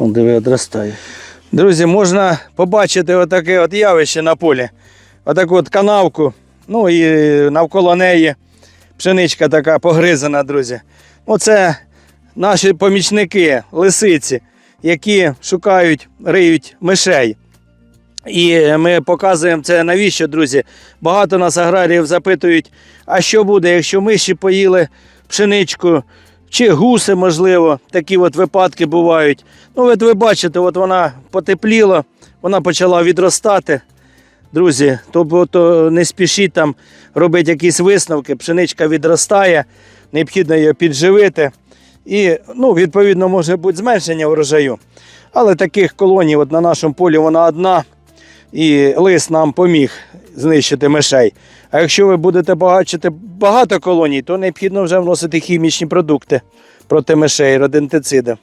Он диви, одростає. Друзі, можна побачити отаке от явище на полі. Отаку от канавку. Ну і навколо неї пшеничка така погризана, друзі. Оце наші помічники, лисиці, які шукають, риють мишей. І ми показуємо це навіщо, друзі. Багато нас аграріїв запитують, а що буде, якщо миші поїли пшеничку, чи гуси, можливо, такі от випадки бувають. Ну, от ви бачите, от вона потепліла, вона почала відростати. Друзі, тобто не спішіть там робити якісь висновки, пшеничка відростає, необхідно її підживити. І, ну, відповідно, може бути зменшення урожаю. Але таких колоній от на нашому полі вона одна, і лис нам поміг знищити мишей. А якщо ви будете багачити багато колоній, то необхідно вже вносити хімічні продукти проти мишей, родентициди.